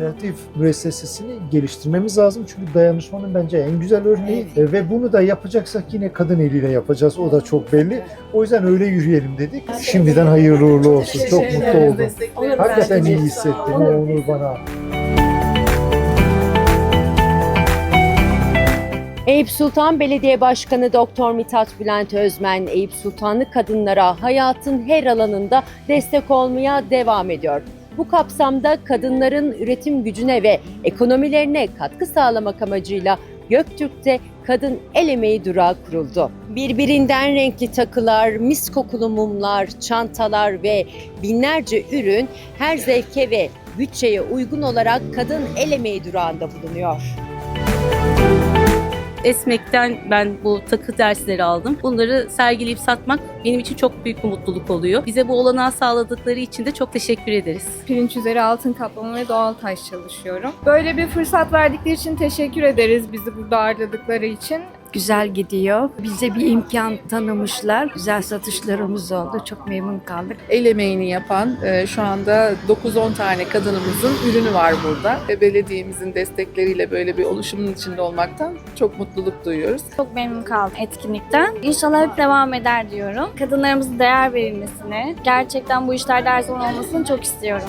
alternatif müessesesini geliştirmemiz lazım. Çünkü dayanışmanın bence en güzel örneği E, ve bunu da yapacaksak yine kadın eliyle yapacağız. O da çok belli. O yüzden öyle yürüyelim dedik. Şimdiden hayırlı uğurlu olsun. Çok mutlu oldum. Hakikaten iyi hissettim. O onur bana. Eyüp Sultan Belediye Başkanı Doktor Mithat Bülent Özmen, Eyüp Sultanlı kadınlara hayatın her alanında destek olmaya devam ediyor. Bu kapsamda kadınların üretim gücüne ve ekonomilerine katkı sağlamak amacıyla Göktürk'te Kadın El Emeği Durağı kuruldu. Birbirinden renkli takılar, mis kokulu mumlar, çantalar ve binlerce ürün her zevke ve bütçeye uygun olarak Kadın El Emeği Durağı'nda bulunuyor. Esmek'ten ben bu takı dersleri aldım. Bunları sergileyip satmak benim için çok büyük bir mutluluk oluyor. Bize bu olanağı sağladıkları için de çok teşekkür ederiz. Pirinç üzeri altın kaplama ve doğal taş çalışıyorum. Böyle bir fırsat verdikleri için teşekkür ederiz bizi burada ağırladıkları için. Güzel gidiyor. Bize bir imkan tanımışlar. Güzel satışlarımız oldu. Çok memnun kaldık. el emeğini yapan e, şu anda 9-10 tane kadınımızın ürünü var burada. Ve belediyemizin destekleriyle böyle bir oluşumun içinde olmaktan çok mutluluk duyuyoruz. Çok memnun kaldım etkinlikten. İnşallah hep devam eder diyorum. Kadınlarımızın değer verilmesini, gerçekten bu işlerde her zaman olmasını çok istiyorum.